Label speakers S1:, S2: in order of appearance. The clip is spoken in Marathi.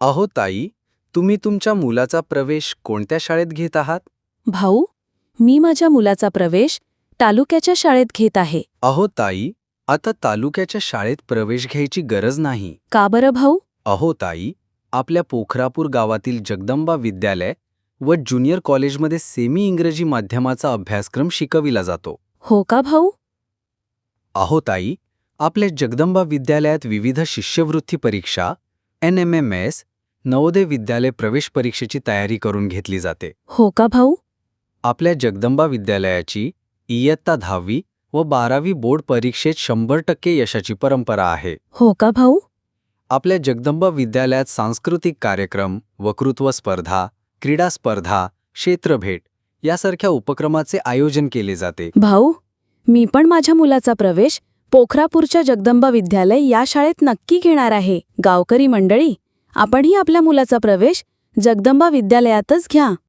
S1: अहो ताई तुम्ही तुमच्या मुलाचा प्रवेश कोणत्या शाळेत घेत आहात?
S2: भाऊ मी माझ्या मुलाचा प्रवेश तालुक्याच्या शाळेत घेत आहे.
S1: अहो ताई आता तालुक्याच्या शाळेत प्रवेश घ्यायची गरज नाही.
S2: का बरं भाऊ?
S1: अहो ताई आपल्या पोखरापूर गावातील जगदंबा विद्यालय व ज्युनियर कॉलेजमध्ये सेमी इंग्रजी माध्यमाचा अभ्यासक्रम शिकविला जातो.
S2: हो का भाऊ?
S1: अहो ताई आपल्या जगदंबा विद्यालयात विविध शिष्यवृत्ती परीक्षा N M M S Navodaya Vidyalaya प्रवेश परीक्षेची तयारी करून घेतली जाते.
S2: हो का भाऊ?
S1: आपल्या जगदंबा विद्यालयाची इयत्ता दहावी व बारावी बोर्ड परीक्षेत शंभर टक्के यशाची परंपरा आहे.
S2: हो का भाऊ?
S1: आपल्या जगदंबा विद्यालयात सांस्कृतिक कार्यक्रम वक्तृत्व स्पर्धा क्रीडा स्पर्धा क्षेत्रभेट यासारख्या उपक्रमाचे आयोजन केले जाते.
S2: भाऊ मी पण माझ्या मुलाचा प्रवेश पोखरापूरच्या जगदंबा विद्यालय या शाळेत नक्की घेणार आहे. गावकरी मंडळी आपणही आपल्या मुलाचा प्रवेश जगदंबा विद्यालयातच घ्या.